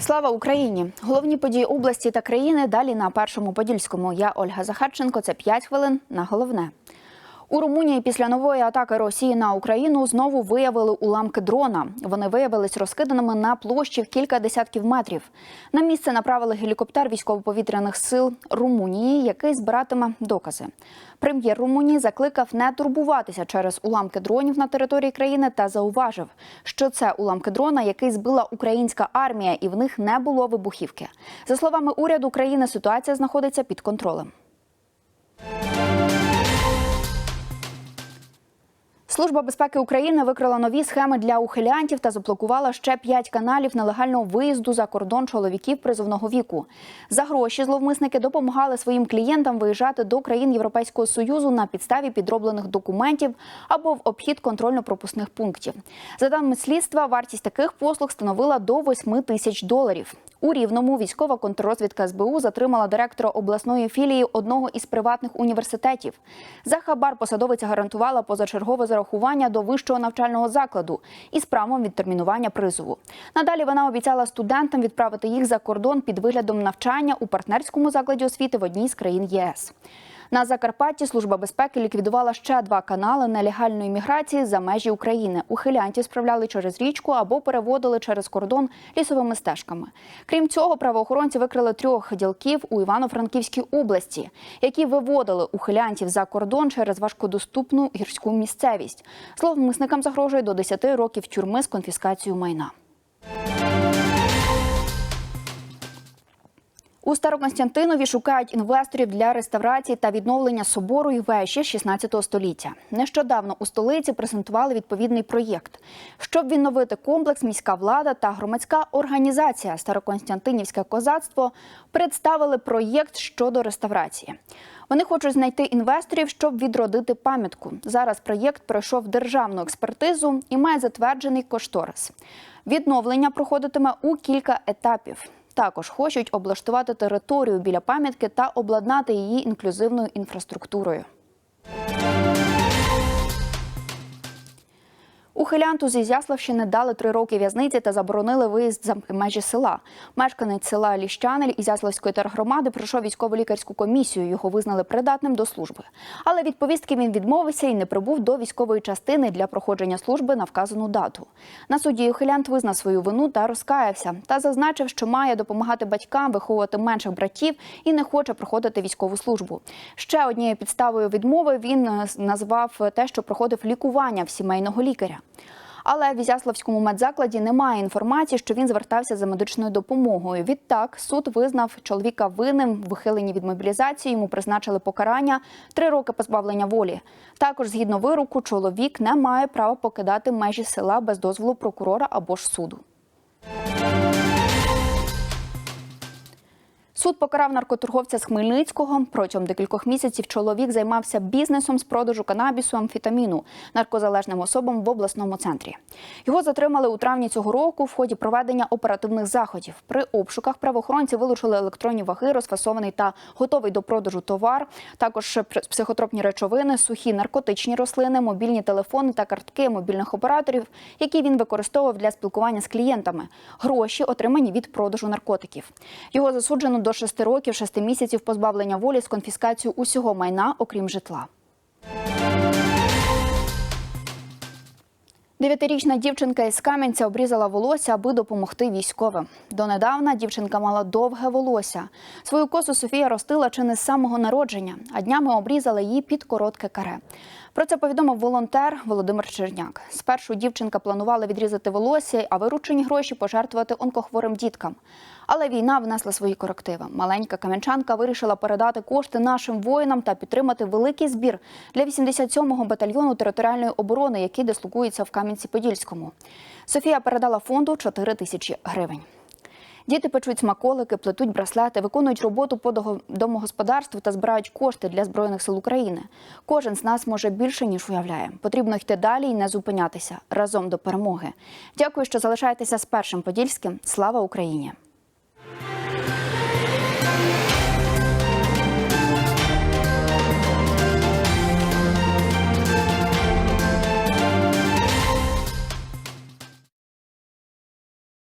Слава Україні! Головні події області та країни далі на першому подільському. Я Ольга Захарченко. Це 5 хвилин на головне. У Румунії після нової атаки Росії на Україну знову виявили уламки дрона. Вони виявились розкиданими на площі в кілька десятків метрів. На місце направили гелікоптер військово-повітряних сил Румунії, який збиратиме докази. Прем'єр Румунії закликав не турбуватися через уламки дронів на території країни та зауважив, що це уламки дрона, який збила українська армія, і в них не було вибухівки. За словами уряду країни, ситуація знаходиться під контролем. Служба безпеки України викрила нові схеми для ухилянтів та заблокувала ще п'ять каналів нелегального виїзду за кордон чоловіків призовного віку. За гроші зловмисники допомагали своїм клієнтам виїжджати до країн Європейського союзу на підставі підроблених документів або в обхід контрольно-пропускних пунктів. За даними слідства, вартість таких послуг становила до 8 тисяч доларів. У Рівному військова контррозвідка СБУ затримала директора обласної філії одного із приватних університетів. За хабар посадовиця гарантувала позачергове зарахування до вищого навчального закладу із правом відтермінування призову. Надалі вона обіцяла студентам відправити їх за кордон під виглядом навчання у партнерському закладі освіти в одній з країн ЄС. На Закарпатті служба безпеки ліквідувала ще два канали нелегальної міграції за межі України. Ухилянтів справляли через річку або переводили через кордон лісовими стежками. Крім цього, правоохоронці викрили трьох ділків у Івано-Франківській області, які виводили ухилянтів за кордон через важкодоступну гірську місцевість. Зловмисникам загрожує до 10 років тюрми з конфіскацією майна. У Староконстянтинові шукають інвесторів для реставрації та відновлення собору і вежі 16 століття. Нещодавно у столиці презентували відповідний проєкт. Щоб відновити комплекс, міська влада та громадська організація Староконстянтинівське козацтво представили проєкт щодо реставрації. Вони хочуть знайти інвесторів, щоб відродити пам'ятку. Зараз проєкт пройшов державну експертизу і має затверджений кошторис. Відновлення проходитиме у кілька етапів. Також хочуть облаштувати територію біля пам'ятки та обладнати її інклюзивною інфраструктурою. Ухилянту з Ізяславщини дали три роки в'язниці та заборонили виїзд за межі села. Мешканець села Ліщанель Ізяславської тергромади пройшов військово-лікарську комісію. Його визнали придатним до служби. Але від повістки він відмовився і не прибув до військової частини для проходження служби на вказану дату. На суді ухилянт визнав свою вину та розкаявся. Та зазначив, що має допомагати батькам виховувати менших братів і не хоче проходити військову службу. Ще однією підставою відмови він е, назвав те, що проходив лікування в сімейного лікаря. Але в Ізяславському медзакладі немає інформації, що він звертався за медичною допомогою. Відтак суд визнав чоловіка винним в вихиленні від мобілізації. Йому призначили покарання три роки позбавлення волі. Також, згідно вироку, чоловік не має права покидати межі села без дозволу прокурора або ж суду. Суд покарав наркоторговця з Хмельницького. Протягом декількох місяців чоловік займався бізнесом з продажу канабісу, амфетаміну наркозалежним особам в обласному центрі. Його затримали у травні цього року в ході проведення оперативних заходів. При обшуках правоохоронці вилучили електронні ваги, розфасований та готовий до продажу товар, також психотропні речовини, сухі наркотичні рослини, мобільні телефони та картки мобільних операторів, які він використовував для спілкування з клієнтами. Гроші отримані від продажу наркотиків. Його засуджено до 6 років, 6 місяців позбавлення волі з конфіскацією усього майна, окрім житла. Дев'ятирічна дівчинка із Кам'янця обрізала волосся, аби допомогти військовим. Донедавна дівчинка мала довге волосся. Свою косу Софія ростила чи не з самого народження, а днями обрізала її під коротке каре. Про це повідомив волонтер Володимир Черняк. Спершу дівчинка планувала відрізати волосся, а виручені гроші пожертвувати онкохворим діткам. Але війна внесла свої корективи. Маленька кам'янчанка вирішила передати кошти нашим воїнам та підтримати великий збір для 87-го батальйону територіальної оборони, який дислокується в Кам'янці-Подільському. Софія передала фонду 4 тисячі гривень. Діти печуть смаколики, плетуть браслети, виконують роботу по домогосподарству та збирають кошти для збройних сил України. Кожен з нас може більше ніж уявляє. Потрібно йти далі і не зупинятися разом до перемоги. Дякую, що залишаєтеся з першим подільським. Слава Україні!